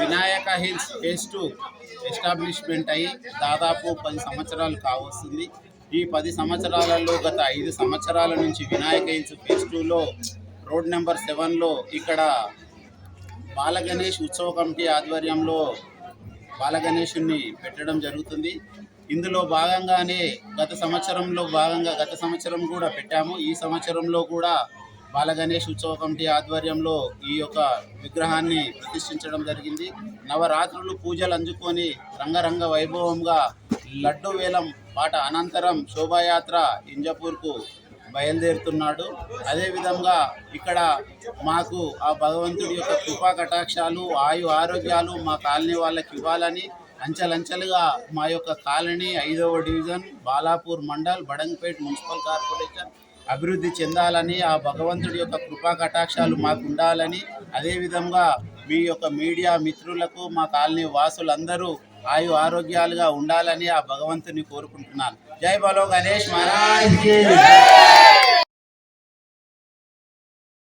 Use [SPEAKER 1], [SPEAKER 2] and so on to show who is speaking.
[SPEAKER 1] Vinayaka Hills phase two establishment అయ్యి దాదాపు పది సంవత్సరాలు కావస్తుంది. ఈ పది సంవత్సరాలలో గత ఐదు సంవత్సరాల నుంచి వినాయక హిల్స్ ఫేస్ టూలో రోడ్ నెంబర్ సెవెన్లో ఇక్కడ బాలగణేష్ ఉత్సవ కమిటీ ఆధ్వర్యంలో బాలగణేషుని పెట్టడం జరుగుతుంది. ఇందులో భాగంగానే గత సంవత్సరంలో భాగంగా గత సంవత్సరం కూడా పెట్టాము. ఈ సంవత్సరంలో కూడా బాలగణేష్ ఉత్సవ కమిటీ ఆధ్వర్యంలో ఈ యొక్క విగ్రహాన్ని ప్రతిష్ఠించడం జరిగింది. నవరాత్రులు పూజలు అందుకొని రంగరంగ వైభవంగా లడ్డు వేలం పాట అనంతరం శోభాయాత్ర ఇంజపూర్కు బయలుదేరుతున్నాడు. అదేవిధంగా ఇక్కడ మాకు ఆ భగవంతుడి యొక్క కృపా కటాక్షాలు ఆయు ఆరోగ్యాలు మా కాలనీ వాళ్ళకి ఇవ్వాలని అంచెలంచెలుగా మా యొక్క కాలనీ ఐదవ division Balapur mandal Badangpet municipal corporation అభివృద్ధి చెందాలని ఆ భగవంతుడి యొక్క కృపా కటాక్షాలు మాకు ఉండాలని అదేవిధంగా మీ యొక్క మీడియా మిత్రులకు మా కాలనీ వాసులందరూ ఆయు ఆరోగ్యాలుగా ఉండాలని ఆ భగవంతుని కోరుకుంటున్నాను. జై బలో గణేష్ మహారాజ్